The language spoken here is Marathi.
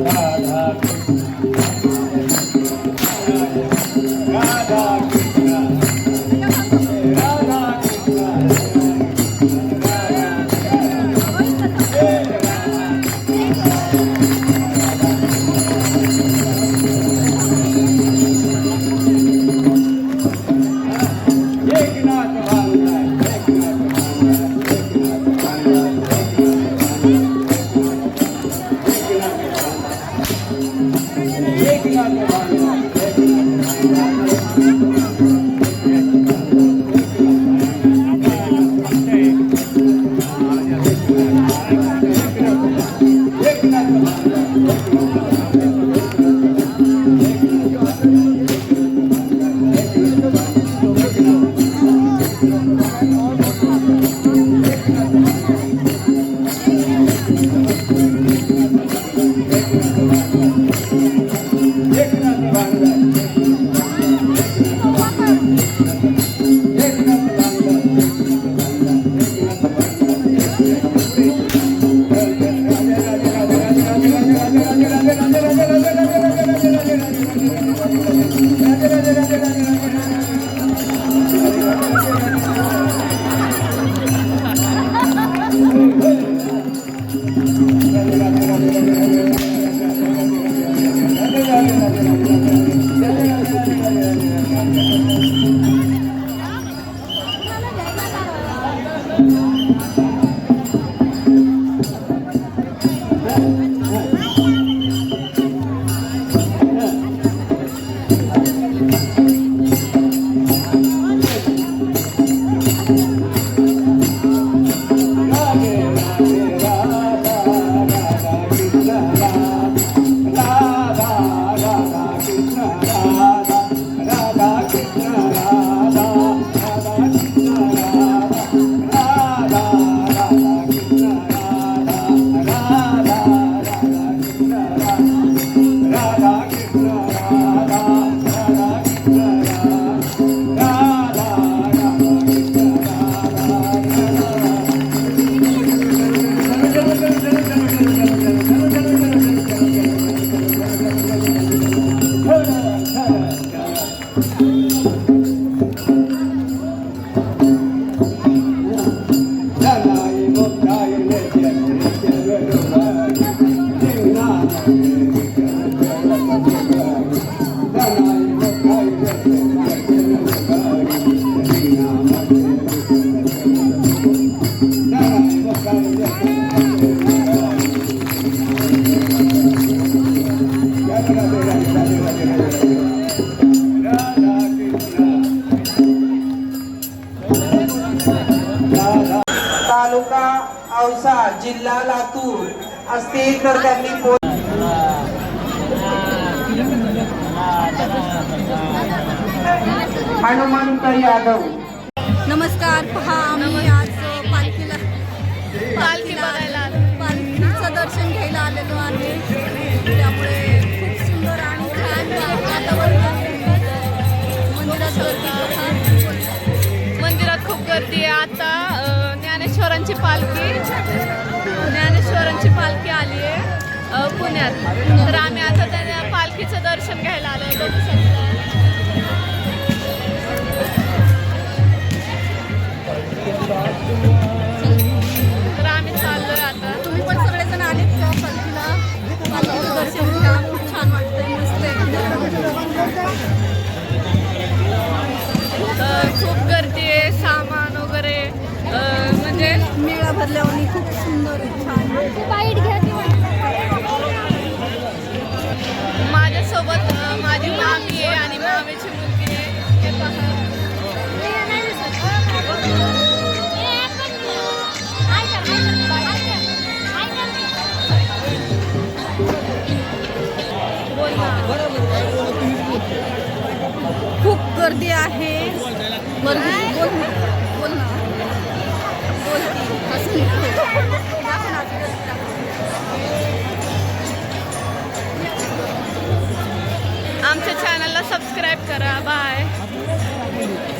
राधा असतील तर त्यांनी हनुमंत यादव नमस्कार पहा आम्ही आज पालखीला पालखी बघायला पालखीचं दर्शन घ्यायला आलेलो आहे. त्यामुळे खूप सुंदर आणि छान वातावरण मंदिरात मंदिरात खूप गर्दी आहे. आता ज्ञानेश्वरांची पालखी. पुण्यात. तर आम्ही आता त्या पालखीचं दर्शन घ्यायला आलो बघू शकता. तर आम्ही चाललोय आता. तुम्ही पण सगळेजण आलेत का पालखीला? पालखीचं दर्शन घ्या. खूप छान वाटतंय. मस्त आहे. अ, खूप गर्दी आहे. सामान वगैरे म्हणजे मेळा भरल्यावर खूप सुंदर आहे, छान. माझ्यासोबत सोबत माझी मामी आहे आणि मामीची मुलगी आहे. हे पहा. खूप गर्दी आहे. गर्दी सबस्क्राईब करा. बाय